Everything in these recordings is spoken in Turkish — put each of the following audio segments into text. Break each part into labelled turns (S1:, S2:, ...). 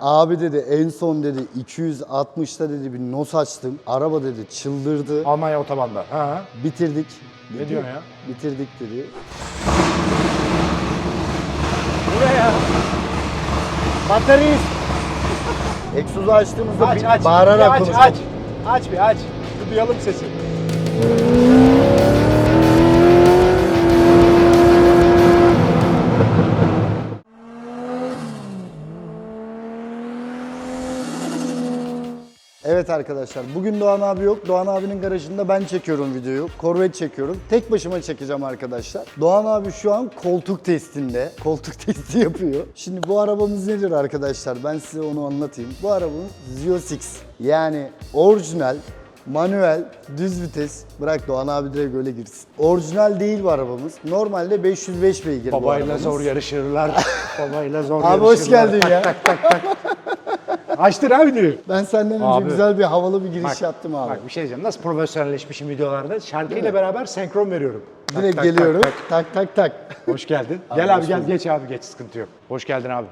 S1: Abi dedi en son dedi 260'ta dedi bir nos açtım. Araba dedi çıldırdı.
S2: Almanya otobanda. Ha.
S1: Bitirdik.
S2: Ne
S1: dedi.
S2: diyorsun ya?
S1: Bitirdik dedi.
S2: Buraya. Bataryayı
S1: Egzozu açtığımızda
S2: aç
S1: bir
S2: aç.
S1: bağırarak
S2: aç
S1: konuştuk.
S2: aç. Aç bir aç. Bir duyalım sesi.
S1: Evet arkadaşlar bugün Doğan abi yok. Doğan abinin garajında ben çekiyorum videoyu. Corvette çekiyorum. Tek başıma çekeceğim arkadaşlar. Doğan abi şu an koltuk testinde. Koltuk testi yapıyor. Şimdi bu arabamız nedir arkadaşlar? Ben size onu anlatayım. Bu arabamız Zio 6. Yani orijinal Manuel, düz vites. Bırak Doğan abi direkt öyle girsin. Orijinal değil bu arabamız. Normalde 505 beygir bu
S2: Babayla
S1: arabamız.
S2: zor yarışırlar. Babayla zor
S1: Abi
S2: yarışırlar.
S1: hoş geldin ya.
S2: Açtır abi diyor.
S1: Ben senden önce
S2: Abi.
S1: güzel bir havalı bir giriş
S2: Bak,
S1: yaptım abi.
S2: Bak bir şey diyeceğim. Nasıl profesyonelleşmişim videolarda. Şarkıyla beraber senkron veriyorum. Tak,
S1: Direkt
S2: tak,
S1: geliyorum.
S2: tak,
S1: Tak tak tak.
S2: tak. Hoş geldin. gel abi
S1: hoş
S2: gel geç abi geç sıkıntı yok. Hoş geldin abi.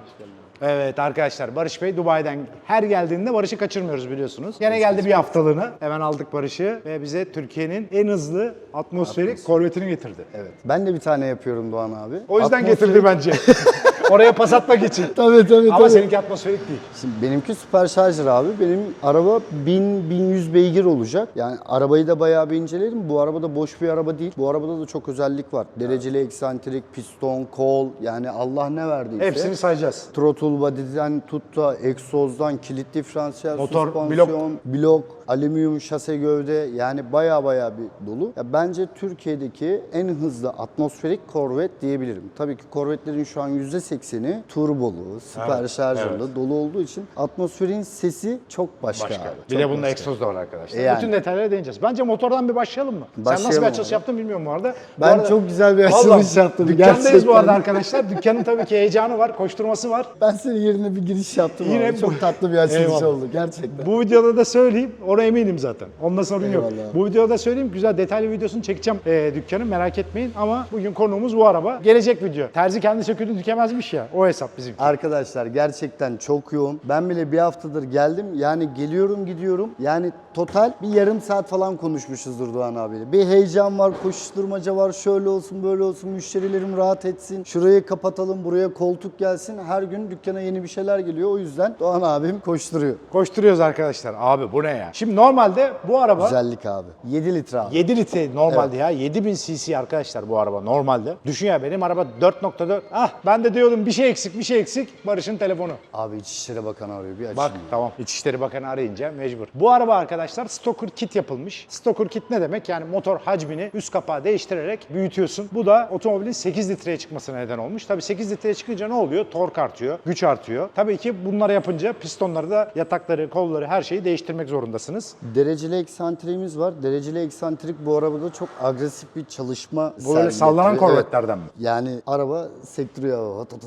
S2: Evet arkadaşlar Barış Bey Dubai'den her geldiğinde Barış'ı kaçırmıyoruz biliyorsunuz. Gene geldi bir haftalığına. Hemen aldık Barış'ı ve bize Türkiye'nin en hızlı atmosferik korvetini getirdi.
S1: Evet. Ben de bir tane yapıyorum Doğan abi.
S2: O yüzden
S1: Atmosferik-
S2: getirdi bence. Oraya pas atmak için.
S1: Tabii tabii
S2: Ama
S1: tabii.
S2: seninki atmosferik değil.
S1: Şimdi benimki süper şarjır abi. Benim araba 1000-1100 beygir olacak. Yani arabayı da bayağı bir inceledim. Bu araba da boş bir araba değil. Bu arabada da çok özellik var. Dereceli eksantrik, piston, kol yani Allah ne verdiyse.
S2: Hepsini sayacağız.
S1: Throttle body'den tut da egzozdan kilit diferansiyel,
S2: Motor,
S1: süspansiyon, blok, alüminyum şase gövde yani baya baya bir dolu. Ya bence Türkiye'deki en hızlı atmosferik Corvette diyebilirim. Tabii ki Corvette'lerin şu an %80'i turbolu, süper
S2: Evet,
S1: şarjörlü, dolu olduğu için atmosferin sesi çok başka,
S2: Başka.
S1: abi.
S2: bir
S1: çok
S2: de
S1: başka.
S2: egzoz da var arkadaşlar.
S1: Yani.
S2: Bütün detaylara değineceğiz. Bence motordan bir başlayalım mı? Sen nasıl
S1: Başlayalım
S2: bir açılış yaptın bilmiyorum bu arada. Bu
S1: Ben
S2: arada-
S1: çok güzel bir açılış yaptım.
S2: Dükkandayız
S1: gerçekten.
S2: bu arada arkadaşlar. Dükkanın tabii ki heyecanı var, koşturması var.
S1: Ben senin yerine bir giriş yaptım
S2: Yine
S1: abi. Çok tatlı bir açılış
S2: Eyvallah.
S1: oldu gerçekten.
S2: Bu videoda da söyleyeyim, ona eminim zaten. Onda sorun yok.
S1: Eyvallah.
S2: Bu videoda söyleyeyim, güzel detaylı videosunu çekeceğim e, dükkanın merak etmeyin. Ama bugün konuğumuz bu araba. Gelecek video. Terzi kendi söküğünü dikemezmiş ya, o hesap bizim.
S1: Arkadaşlar gerçekten çok yoğun. Ben bile bir haftadır geldim. Yani geliyorum gidiyorum. Yani total bir yarım saat falan konuşmuşuzdur Doğan abiyle. Bir heyecan var, koşuşturmaca var. Şöyle olsun böyle olsun müşterilerim rahat etsin. Şurayı kapatalım, buraya koltuk gelsin. Her gün dükkana yeni bir şeyler geliyor. O yüzden Doğan abim koşturuyor.
S2: Koşturuyoruz arkadaşlar. Abi bu ne ya? Şimdi normalde bu araba
S1: Güzellik abi. 7 litre abi.
S2: 7 litre normalde ya. 7000 cc arkadaşlar bu araba normalde. Düşün ya benim araba 4.4. Ah ben de diyordum bir şey eksik bir şey eksik. Barış'ın telefonu.
S1: Abi İçişleri Bakanı arıyor. Bir açayım.
S2: Bak tamam. İçişleri Bakanı arayınca mecbur. Bu araba arkadaşlar stoker kit yapılmış. Stoker kit ne demek? Yani motor hacmini üst kapağı değiştirerek büyütüyorsun. Bu da otomobilin 8 litreye çıkmasına neden olmuş. Tabii 8 litreye çıkınca ne oluyor? Tork artıyor, güç artıyor. Tabii ki bunları yapınca pistonları da yatakları, kolları her şeyi değiştirmek zorundasınız.
S1: Dereceli eksantriğimiz var. Dereceli eksantrik bu arabada çok agresif bir çalışma
S2: Bu böyle sallanan korvetlerden mi?
S1: Yani araba sektiriyor. Hat hat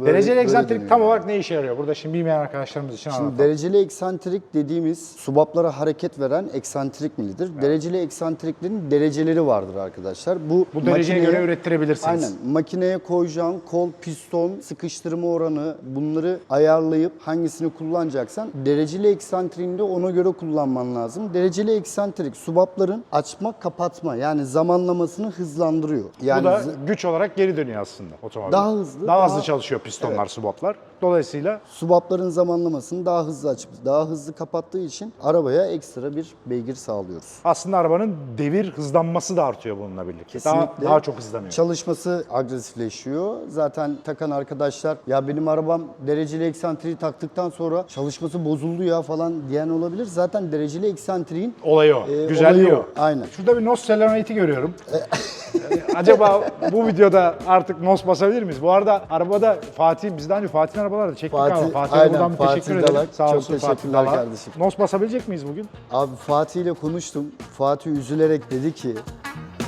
S1: Böyle-
S2: Dereceli
S1: böyle dönüyor
S2: tam olarak ne işe yarıyor? Burada şimdi bilmeyen arkadaşlarımız için
S1: Şimdi
S2: anlatalım.
S1: dereceli eksantrik dediğimiz subaplara hareket veren eksantrik milidir. Dereceli eksantriklerin dereceleri vardır arkadaşlar. Bu,
S2: Bu dereceye göre ürettirebilirsiniz.
S1: Aynen. Makineye koyacağın kol, piston, sıkıştırma oranı bunları ayarlayıp hangisini kullanacaksan dereceli eksantriğinde ona göre kullanman lazım. Dereceli eksantrik subapların açma kapatma yani zamanlamasını hızlandırıyor. Yani
S2: Bu da güç olarak geri dönüyor aslında otomobil.
S1: Daha hızlı,
S2: Daha,
S1: daha-
S2: hızlı çalışıyor pistonlar, subaplar. Dolayısıyla
S1: subapların zamanlamasını daha hızlı açıp daha hızlı kapattığı için arabaya ekstra bir beygir sağlıyoruz.
S2: aslında arabanın devir hızlanması da artıyor bununla birlikte. Daha,
S1: Kesinlikle.
S2: daha çok hızlanıyor.
S1: Çalışması agresifleşiyor. Zaten takan arkadaşlar ya benim arabam dereceli eksantriği taktıktan sonra çalışması bozuldu ya falan diyen olabilir. Zaten dereceli eksantriğin
S2: Olayı o.
S1: e,
S2: Güzelliği
S1: olayı
S2: o.
S1: Aynen.
S2: Şurada bir NOS Selenoid'i görüyorum. Acaba bu videoda artık NOS basabilir miyiz? Bu arada arabada Fatih, biz daha önce Fatih'in arabaları da çektik
S1: Fatih,
S2: ama Fatih'e
S1: aynen,
S2: buradan bir
S1: Fatih
S2: teşekkür ederim.
S1: Dalak.
S2: Sağ
S1: Çok
S2: olsun Fatih Dalak.
S1: kardeşim.
S2: NOS basabilecek miyiz bugün?
S1: Abi Fatih ile konuştum. Fatih üzülerek dedi ki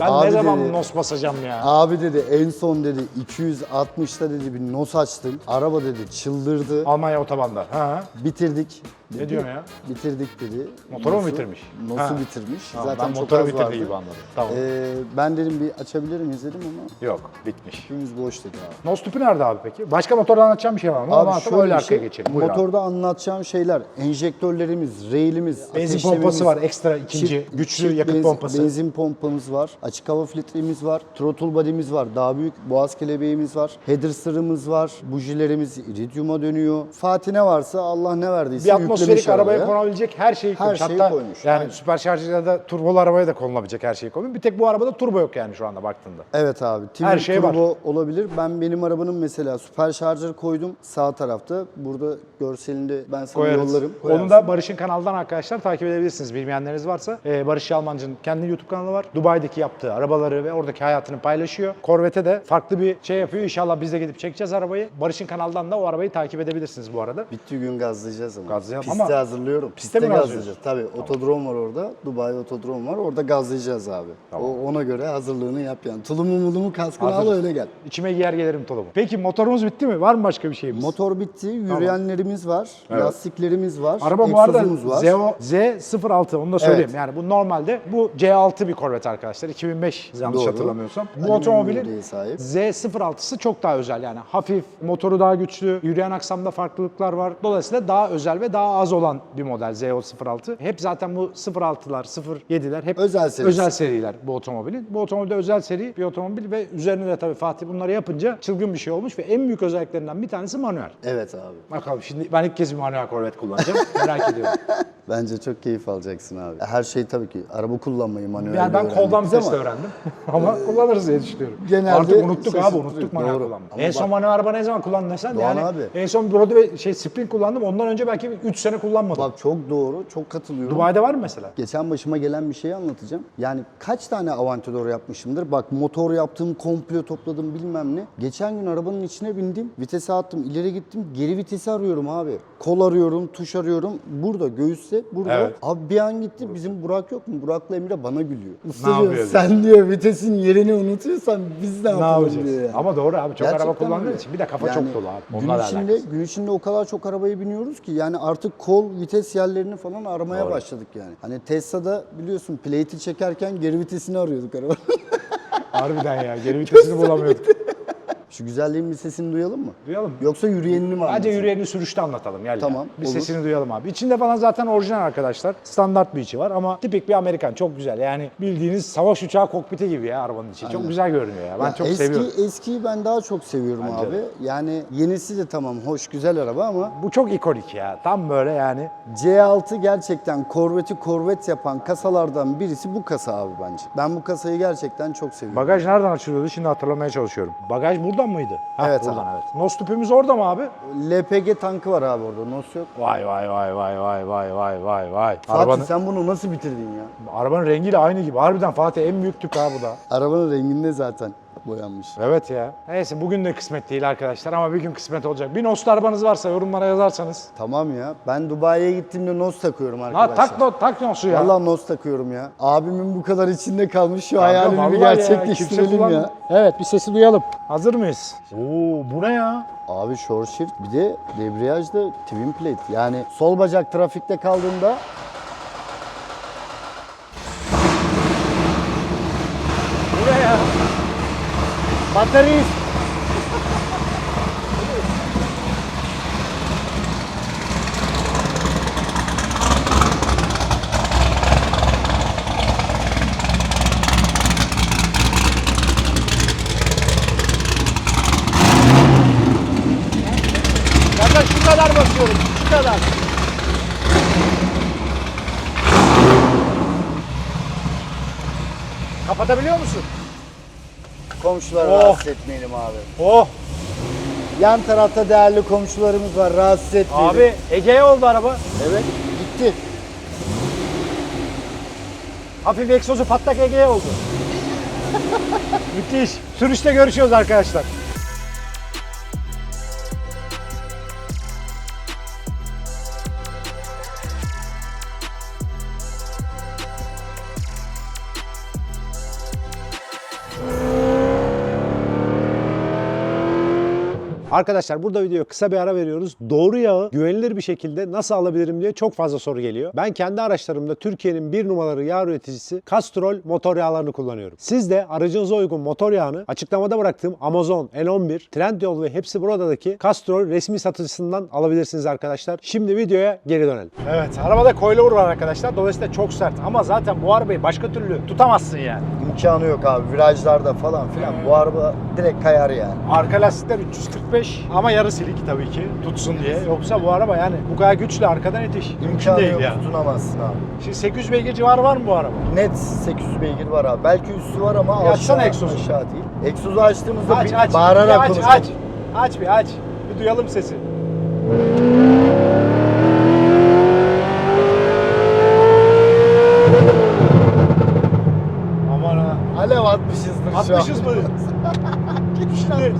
S2: Ben
S1: Abi
S2: ne zaman
S1: dedi-
S2: NOS basacağım ya?
S1: abi dedi en son dedi 260'ta dedi bir nos açtım. Araba dedi çıldırdı.
S2: Almanya otobanda. Ha.
S1: Bitirdik.
S2: Ne diyorsun ya?
S1: Bitirdik dedi.
S2: Motoru mu bitirmiş?
S1: Nos'u
S2: Ha.
S1: bitirmiş.
S2: Tamam,
S1: Zaten
S2: ben
S1: çok
S2: motoru
S1: az
S2: bitirdi
S1: vardı.
S2: gibi anladım. Tamam.
S1: Ee, ben dedim bir açabilir miyiz dedim ama
S2: Yok bitmiş.
S1: tüpümüz boş dedi abi.
S2: Nos tüpü nerede abi peki? Başka motorda anlatacağım bir şey var mı?
S1: Abi
S2: şöyle öyle
S1: bir
S2: arkaya
S1: şey,
S2: geçelim. Buyur abi.
S1: motorda anlatacağım şeyler, enjektörlerimiz, railimiz,
S2: Benzin
S1: ateşlememiz,
S2: pompası var ekstra ikinci
S1: çift-
S2: güçlü
S1: çift
S2: yakıt
S1: benzin-
S2: pompası.
S1: Benzin pompamız var, açık hava filtremiz var, throttle body'miz var, daha büyük boğaz kelebeğimiz var, header sırrımız var, bujilerimiz iridium'a dönüyor. Fatih ne varsa Allah ne verdiyse
S2: Bir atmosferik arabaya
S1: arabaya.
S2: konabilecek her şeyi
S1: Her
S2: koymuş.
S1: şeyi
S2: Hatta
S1: koymuş,
S2: yani
S1: aynen.
S2: süperşarjı ya da turbolu arabaya da konulabilecek her şeyi koymuş. Bir tek bu arabada turbo yok yani şu anda baktığında.
S1: Evet abi. Twin
S2: Her şey var.
S1: turbo olabilir. Ben benim arabanın mesela süper şarjör koydum sağ tarafta. Burada görselinde ben sana
S2: Koyarız.
S1: yollarım.
S2: Onu
S1: Koyarsın.
S2: da Barış'ın kanaldan arkadaşlar takip edebilirsiniz. Bilmeyenleriniz varsa. Ee, Barış Yalmancı'nın kendi YouTube kanalı var. Dubai'deki yaptığı arabaları ve oradaki hayatını paylaşıyor. Corvette'e de farklı bir şey yapıyor. İnşallah biz de gidip çekeceğiz arabayı. Barış'ın kanaldan da o arabayı takip edebilirsiniz bu arada.
S1: Bittiği gün gazlayacağız ama.
S2: Gazlayalım
S1: Piste
S2: ama-
S1: hazırlıyorum.
S2: Piste mi
S1: gazlayacağız. Tabii otodrom var orada. Dubai otodrom var. Orada gazlayacağız abi.
S2: Tamam.
S1: O, ona göre hazırlığını yap yani. Tulumu mulumu kaskını al
S2: Hazırız.
S1: öyle gel.
S2: İçime giyer gelirim tulumu. Peki motorumuz bitti mi? Var mı başka bir şeyimiz?
S1: Motor bitti. Yürüyenlerimiz var.
S2: Evet.
S1: Lastiklerimiz var.
S2: Araba bu arada
S1: egzozumuz var.
S2: Zeo Z06 onu da söyleyeyim.
S1: Evet.
S2: Yani bu normalde bu C6 bir Corvette arkadaşlar. 2005 yanlış
S1: Doğru.
S2: hatırlamıyorsam. Bu
S1: Alüminyum
S2: otomobilin
S1: sahip.
S2: Z06'sı çok daha özel yani. Hafif, motoru daha güçlü, yürüyen aksamda farklılıklar var. Dolayısıyla daha özel ve daha az olan bir model Z06. Hep zaten bu 06'lar, 07'ler hep
S1: Özel serisi.
S2: özel seriler bu otomobilin. Bu otomobilde özel seri bir otomobil ve üzerine de tabii Fatih bunları yapınca çılgın bir şey olmuş ve en büyük özelliklerinden bir tanesi manuel.
S1: Evet abi.
S2: Bakalım şimdi ben ilk kez bir manuel Corvette kullanacağım. Merak ediyorum.
S1: Bence çok keyif alacaksın abi. Her şey tabii ki araba kullanmayı manuel
S2: Yani ben koldan vites
S1: ama
S2: öğrendim. Ama kullanırız diye düşünüyorum.
S1: Genelde
S2: Artık unuttuk abi, unuttuk manuel kullanmayı.
S1: Ama
S2: En son
S1: bak-
S2: manuel araba ne zaman kullandın?
S1: Doğan
S2: yani
S1: abi.
S2: En son Broadway şey Sprint kullandım. Ondan önce belki 3 sene kullanmadım.
S1: Bak çok doğru, çok katılıyorum.
S2: Dubai'de var mı mesela?
S1: Geçen başıma gelen bir şeyi anlatacağım. Yani kaç tane Aventador yapmışımdır. Bak motor yaptım, komple topladım bilmem ne. Geçen gün arabanın içine bindim. Vitese attım, ileri gittim. Geri vitesi arıyorum abi. Kol arıyorum, tuş arıyorum. Burada göğüste, burada.
S2: Evet.
S1: Abi bir an gitti. Bizim Burak yok mu? Burak'la Emre bana gülüyor.
S2: yapıyor
S1: Isırıyor. Sen diyor vitesin yerini unutuyorsan biz ne
S2: Ne
S1: yapalım
S2: yapacağız?
S1: diyor yani.
S2: Ama doğru abi çok araba
S1: Gerçekten
S2: kullandığın
S1: öyle.
S2: için bir de kafa
S1: Yani
S2: çok dolu abi.
S1: Gün içinde,
S2: alakası.
S1: gün içinde o kadar çok arabaya biniyoruz ki yani artık kol vites yerlerini falan aramaya
S2: Doğru.
S1: başladık yani. Hani Tesla'da biliyorsun plate'i çekerken geri vitesini arıyorduk araba.
S2: Harbiden ya geri vitesini bulamıyorduk.
S1: Şu güzelliğin bir sesini duyalım mı?
S2: Duyalım.
S1: Yoksa yürüyenini mi
S2: Bence
S1: anlatayım?
S2: yürüyeni sürüşte anlatalım gel
S1: Tamam,
S2: ya. Bir
S1: olur.
S2: sesini duyalım abi. İçinde falan zaten orijinal arkadaşlar. Standart bir içi var ama tipik bir Amerikan. Çok güzel. Yani bildiğiniz savaş uçağı kokpiti gibi ya arabanın içi. Çok güzel görünüyor ya. Ben
S1: Ya
S2: çok
S1: eski,
S2: seviyorum.
S1: Eskiyi ben daha çok seviyorum
S2: Bence
S1: abi. Yani yenisi de tamam hoş güzel araba ama
S2: Bu çok ikonik ya. Tam böyle yani.
S1: C6 gerçekten Corvette'i Corvette yapan kasalardan birisi bu kasa abi bence. Ben bu kasayı gerçekten çok seviyorum.
S2: Bagaj nereden açılıyordu? Şimdi hatırlamaya çalışıyorum. Bagaj buradan mıydı? Ha,
S1: Evet
S2: buradan
S1: abi.
S2: evet. Nos tüpümüz orada mı abi?
S1: LPG tankı var abi orada. Nos yok.
S2: Vay vay vay vay vay vay vay vay vay.
S1: Fatih
S2: Arabanın,
S1: sen bunu nasıl bitirdin ya?
S2: arabanın rengiyle aynı gibi. Harbiden Fatih en büyük tüp ha bu da.
S1: Arabanın renginde zaten boyanmış.
S2: Evet ya. Neyse bugün de kısmet değil arkadaşlar ama bir gün kısmet olacak. Bir Nos'lu arabanız varsa yorumlara yazarsanız.
S1: Tamam ya. Ben Dubai'ye gittiğimde Nos takıyorum
S2: Ha
S1: arkadaşlar.
S2: tak, no, tak Nos'u ya.
S1: Vallahi Nos takıyorum ya. Abimin bu kadar içinde kalmış şu hayalini bir
S2: vallahi ya, kimse
S1: gerçekleştirelim ya.
S2: Evet bir sesi duyalım. Hazır mıyız? Oo bu ne ya?
S1: Abi short shift bir de debriyaj da twin plate. Yani sol bacak trafikte kaldığında
S2: Bu ne ya? Ben de şu kadar basıyorum. Şu kadar. Kapatabiliyor musun?
S1: Komşuları
S2: Oh.
S1: rahatsız etmeyelim abi.
S2: Oh.
S1: Yan tarafta değerli komşularımız var rahatsız etmeyelim.
S2: Abi Ege'ye oldu araba.
S1: Evet gitti.
S2: Hafif egzozu patlak Ege'ye oldu. Müthiş. Sürüşte görüşüyoruz arkadaşlar. Arkadaşlar burada videoya kısa bir ara veriyoruz. Doğru yağı güvenilir bir şekilde nasıl alabilirim diye çok fazla soru geliyor. Ben kendi araçlarımda Türkiye'nin bir numaralı yağ üreticisi Castrol motor yağlarını kullanıyorum. Siz de aracınıza uygun motor yağını açıklamada bıraktığım Amazon, N11, Trendyol ve hepsi buradaki Castrol resmi satıcısından alabilirsiniz arkadaşlar. Şimdi videoya geri dönelim. Evet arabada coilover var arkadaşlar. Dolayısıyla çok sert ama zaten bu arabayı başka türlü tutamazsın yani.
S1: İmkanı yok abi virajlarda falan filan. Bu araba direkt kayar yani.
S2: Arka lastikler 345 ama yarı silik tabii ki tutsun diye. Yoksa bu araba yani bu kadar güçlü arkadan itiş. Mümkün
S1: İmkanı
S2: değil
S1: yok
S2: ya.
S1: tutunamazsın abi.
S2: Şimdi 800 beygir civarı var mı bu araba?
S1: Net 800 beygir var abi. Belki üstü var ama
S2: Bir açsana
S1: aşağı,
S2: egzozu.
S1: aşağı değil. Egzozu açtığımızda
S2: Aç
S1: bir
S2: aç.
S1: bağırarak
S2: Bir aç,
S1: konuşalım.
S2: aç. Aç bir aç. Bir duyalım sesi. Aman ha.
S1: Alev atmışızdır şu an.
S2: Atmışız mı? Şimdi,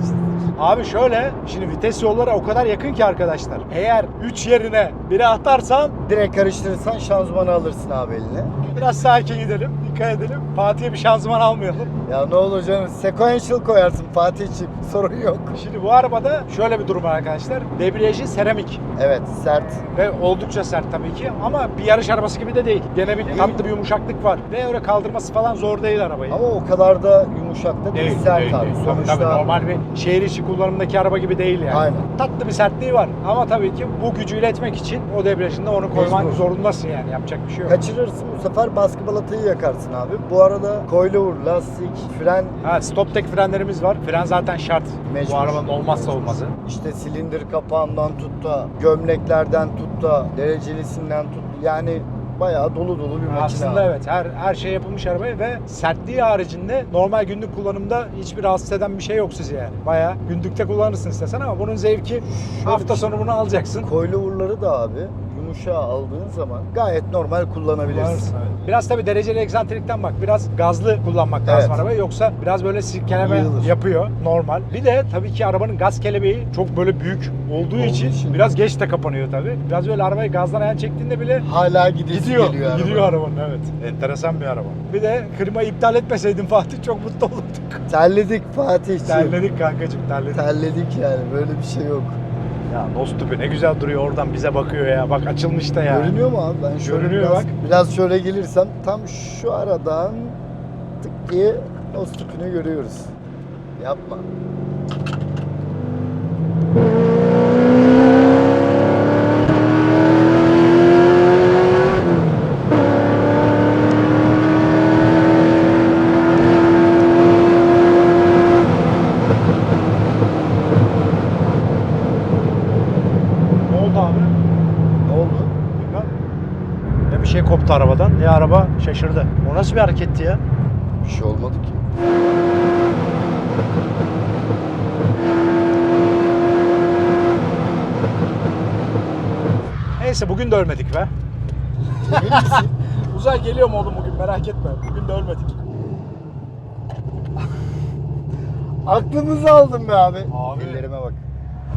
S2: abi şöyle, şimdi vites yolları o kadar yakın ki arkadaşlar. Eğer 3 yerine biri atarsan
S1: Direkt karıştırırsan şanzımanı alırsın abi eline.
S2: biraz sakin gidelim, dikkat edelim. Fatih'e bir şanzıman almayalım.
S1: Ya ne olur canım sequential koyarsın Fatih'ciğim sorun yok.
S2: Şimdi bu arabada şöyle bir durum var arkadaşlar. Debriyajı seramik
S1: Evet sert.
S2: ve oldukça sert tabii ki ama bir yarış arabası gibi de değil. Gene bir tatlı bir yumuşaklık var ve öyle kaldırması falan zor değil arabayı.
S1: Ama o kadar da yumuşak da değil, sert abi.
S2: Tabii,
S1: Sonuçta
S2: tabii, normal bir şehir içi kullanımdaki araba gibi değil yani.
S1: Aynen.
S2: Tatlı bir sertliği var ama tabii ki bu gücü iletmek için o debriyajında onu koyman
S1: Mecbur.
S2: zorundasın yani yapacak bir şey yok.
S1: kaçırırsın bu sefer baskı balatayı yakarsın abi. Bu arada coilover, lastik, fren
S2: Ha, stop tek frenlerimiz var. Fren zaten şart.
S1: Mecbur.
S2: Bu arabanın olmazsa olmazı.
S1: işte silindir kapağından tut da gömleklerden tut da derecelisinden tut yani bayağı dolu dolu bir makine.
S2: Aslında
S1: abi.
S2: evet her her şey yapılmış arabaya ve sertliği haricinde normal günlük kullanımda hiçbir rahatsız eden bir şey yok sizi yani. Bayağı günlükte kullanırsın istesen ama bunun zevki hafta
S1: bir
S2: sonu bunu alacaksın.
S1: Coilover'ları da abi yumuşağı aldığın zaman gayet normal kullanabilirsin.
S2: Kullanırsın, evet. Biraz tabii dereceli egzantrikten bak biraz gazlı kullanmak lazım
S1: Evet.
S2: arabayı yoksa biraz böyle silkeleme
S1: Yığılır.
S2: yapıyor normal. Bir de tabii ki arabanın gaz kelebeği çok böyle büyük olduğu için,
S1: için.
S2: biraz geç de kapanıyor tabii. Biraz böyle arabayı gazdan ayağın çektiğinde bile
S1: Hala gidiyor.
S2: gidiyor.
S1: Araba.
S2: gidiyor arabanın evet. Enteresan bir araba. Bir de klimayı iptal etmeseydin Fatih çok mutlu olurduk.
S1: Terledik Fatih'ciğim.
S2: Terledik kankacığım terledik.
S1: Terledik yani böyle bir şey yok.
S2: Ya dost tüpü ne güzel duruyor oradan bize bakıyor ya. Bak açılmış da ya.
S1: Görünüyor mu abi? Ben şöyle
S2: Görünüyor
S1: biraz,
S2: bak.
S1: biraz şöyle gelirsem tam şu aradan tık diye noz tüpünü görüyoruz. Yapma.
S2: Ne oldu abi?
S1: Ne oldu?
S2: Bilmem. Ne bir şey koptu arabadan ne araba şaşırdı. O nasıl bir hareketti ya?
S1: Bir şey olmadı ki.
S2: Neyse bugün de ölmedik be. Uzay geliyor mu oğlum bugün merak etme. Bugün de ölmedik.
S1: Aklımızı aldın be abi.
S2: Abi.
S1: Ellerime.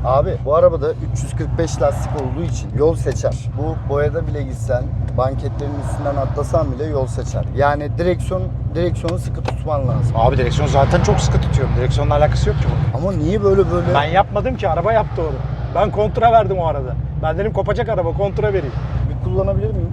S1: Abi bu arabada 345 lastik olduğu için yol seçer. Bu boyada bile gitsen, banketlerin üstünden atlasan bile yol seçer. Yani direksiyon direksiyonu sıkı tutman lazım.
S2: Abi direksiyon zaten çok sıkı tutuyorum. Direksiyonla alakası yok ki bunun.
S1: Ama niye böyle böyle?
S2: Ben yapmadım ki araba yaptı onu. Ben kontra verdim o arada. Ben dedim kopacak araba kontra vereyim.
S1: Bir kullanabilir miyim?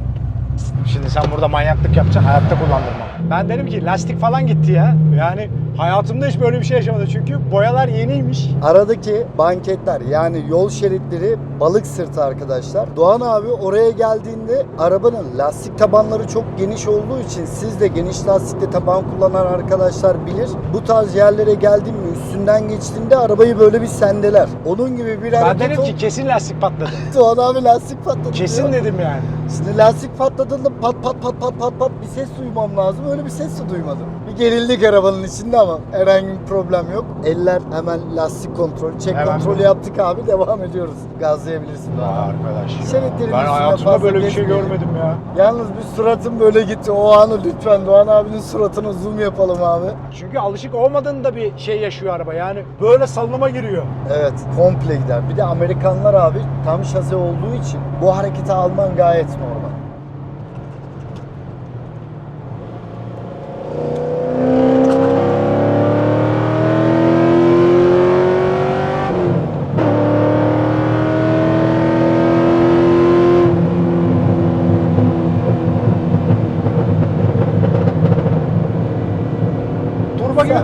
S2: Şimdi sen burada manyaklık yapacaksın hayatta kullandırmam. Ben dedim ki lastik falan gitti ya. Yani hayatımda hiç böyle bir şey yaşamadım çünkü boyalar yeniymiş.
S1: Aradaki banketler yani yol şeritleri balık sırtı arkadaşlar. Doğan abi oraya geldiğinde arabanın lastik tabanları çok geniş olduğu için siz de geniş lastikli taban kullanan arkadaşlar bilir. Bu tarz yerlere geldin mi üstünden geçtiğinde arabayı böyle bir sendeler. Onun gibi bir
S2: Ben
S1: hareket
S2: dedim ki kesin lastik patladı.
S1: Doğan abi lastik patladı.
S2: Kesin
S1: diyor.
S2: dedim yani.
S1: Şimdi lastik patladığında pat pat pat pat pat pat bir ses duymam lazım. Öyle bir ses de duymadım. Bir gerildik arabanın içinde ama herhangi bir problem yok. Eller hemen lastik kontrol, çek
S2: Hemen
S1: kontrolü yaptık abi devam ediyoruz. Gazlayabilirsin Doğan abi.
S2: arkadaş.
S1: Şeritlerin
S2: Ben
S1: üstüne
S2: hayatımda
S1: fazla
S2: böyle bir şey
S1: geçmeyelim.
S2: görmedim ya.
S1: Yalnız bir suratım böyle gitti. O anı lütfen Doğan abinin suratına zoom yapalım abi.
S2: Çünkü alışık olmadığında bir şey yaşıyor araba. Yani böyle salınıma giriyor.
S1: Evet komple gider. Bir de Amerikanlar abi tam şase olduğu için bu hareketi alman gayet normal.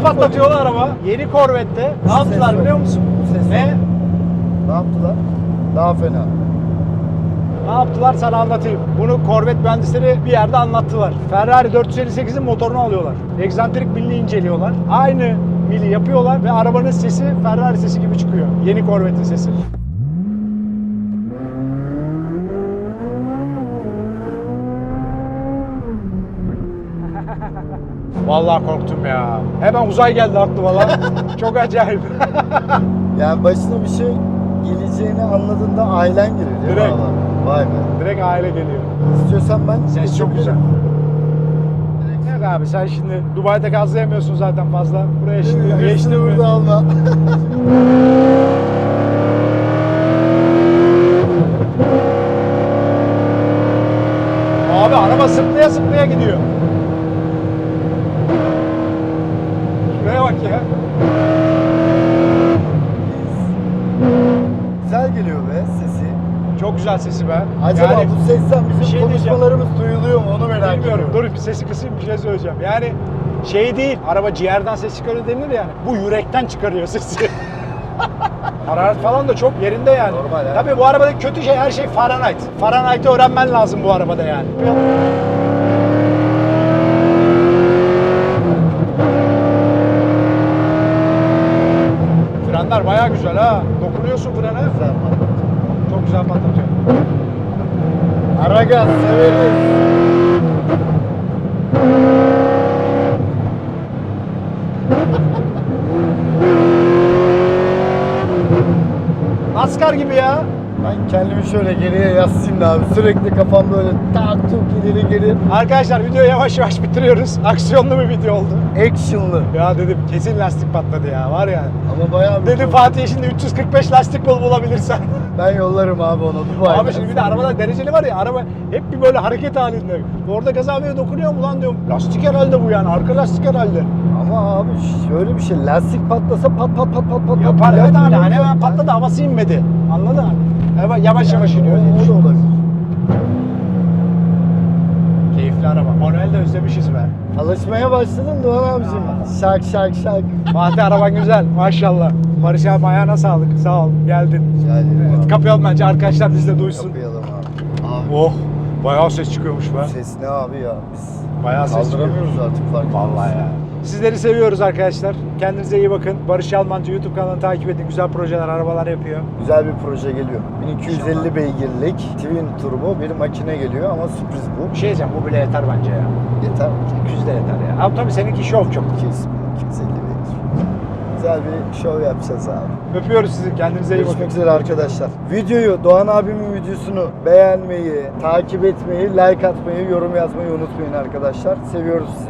S2: patlatıyorlar araba. Yeni Corvette'te ne yaptılar
S1: Ses
S2: biliyor
S1: var.
S2: musun?
S1: Ses
S2: Ne?
S1: var. Ne yaptılar? Daha fena.
S2: Ne yaptılar sana anlatayım. Bunu Corvette mühendisleri bir yerde anlattılar. Ferrari 458'in motorunu alıyorlar. Egzantrik milini inceliyorlar. Aynı mili yapıyorlar ve arabanın sesi Ferrari sesi gibi çıkıyor. Yeni Corvette'in sesi. Vallahi korktum ya. Hemen uzay geldi aklıma lan. Çok acayip.
S1: Yani başına bir şey geleceğini anladığında ailen geliyor
S2: Direkt.
S1: mi? valla? Vay be.
S2: Direkt aile geliyor.
S1: İstiyorsan ben
S2: Ses çok güzel.
S1: geçebilirim.
S2: Yok abi sen şimdi Dubai'de gazlayamıyorsun zaten fazla. Buraya şimdi
S1: Hırsını
S2: geçtin mi?
S1: burada alma.
S2: Abi araba sıplaya sıplaya gidiyor. Bak ya.
S1: Güzel geliyor be sesi.
S2: Çok güzel sesi be.
S1: Acaba
S2: Yani
S1: bu sesten bizim
S2: şey
S1: konuşmalarımız duyuluyor mu onu merak
S2: bilmiyorum.
S1: ediyorum.
S2: Dur bir sesi kısayım bir şey söyleyeceğim. Yani şey değil. Araba ciğerden ses çıkarıyor denir yani. Bu yürekten çıkarıyor sesi. Hararet falan da çok yerinde yani.
S1: Normal ha.
S2: Tabii bu arabadaki kötü şey her şey Fahrenheit. Fahrenheit'i öğrenmen lazım bu arabada yani. Bayağı güzel ha. Dokunuyorsun frene.
S1: Güzel.
S2: Çok güzel patlatıyor.
S1: Aragaz severiz.
S2: Askar gibi ya.
S1: Ben kendimi şöyle geriye yaslayayım da abi. Sürekli kafam böyle tak tuk ileri geri.
S2: Arkadaşlar videoyu yavaş yavaş bitiriyoruz. Aksiyonlu bir video oldu.
S1: Action'lı.
S2: Ya dedim kesin lastik patladı ya var ya.
S1: Ama bayağı bir...
S2: Dedi Fatih şimdi 345 lastik bul bulabilirsen.
S1: Ben yollarım abi onu Dubai'den.
S2: Abi şimdi bir de arabada dereceli var ya araba hep bir böyle hareket halinde. Orada gaza dokunuyor mu lan diyorum. Lastik herhalde bu yani arka lastik herhalde.
S1: Ama abi şöyle bir şey. Lastik patlasa pat pat pat pat pat.
S2: Yapar
S1: pat
S2: evet
S1: yapmıyor
S2: hani hemen patladı havası inmedi. Anladın mı? Evet, yavaş yavaş iniyor.
S1: O da olabilir.
S2: Keyifli araba. Manuel de özlemişiz be.
S1: Alışmaya başladın Doğan abicim. Şak şak şak.
S2: Fatih araban güzel maşallah. Barış abi ayağına sağlık. Sağ ol geldin.
S1: Rica ederim abi.
S2: Kapayalım bence arkadaşlar biz de duysun.
S1: Kapayalım abi. Abi
S2: Oh bayağı ses çıkıyormuş be.
S1: ses ne abi ya? Biz
S2: Bayağı ses çıkıyor.
S1: kaldıramıyoruz artık fark
S2: Vallahi ya. Sizleri seviyoruz arkadaşlar. Kendinize iyi bakın. Barış Yalmancı YouTube kanalını takip edin. Güzel projeler, arabalar yapıyor.
S1: Güzel bir proje geliyor. 1250 beygirlik Twin Turbo bir makine geliyor ama sürpriz bu.
S2: Bir şey diyeceğim bu bile yeter bence ya.
S1: Yeter mi?
S2: 200 de yeter ya. Abi tabii seninki şov çok.
S1: 200, 250 beygir. Güzel bir show yapacağız abi.
S2: Öpüyoruz sizi. Kendinize iyi bakın.
S1: Görüşmek üzere arkadaşlar. Videoyu, Doğan abimin videosunu beğenmeyi, takip etmeyi, like atmayı, yorum yazmayı unutmayın arkadaşlar. Seviyoruz sizi.